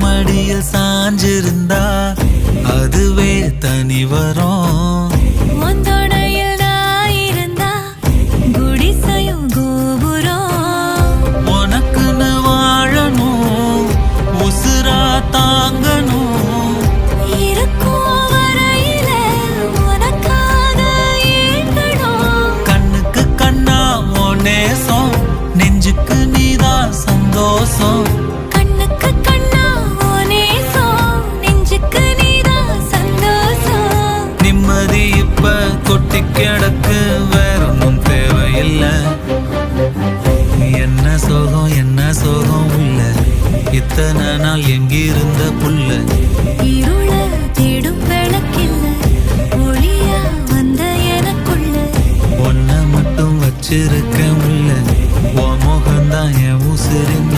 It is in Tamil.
மடியில் சாஞ்சிருந்தா கிடக்கு வேற ஒன்றும் தேவையில்லை. என்ன சோகம் என்ன சோகம் உள்ள இத்தனை நாள் எங்கிருந்த புல்ல இருள தேடும் விளக்கில்ல ஒளியா வந்த எனக்குள்ள. ஒன்ன மட்டும் வச்சிருக்க முல்ல உன் முகம்தான் என் உசிரின்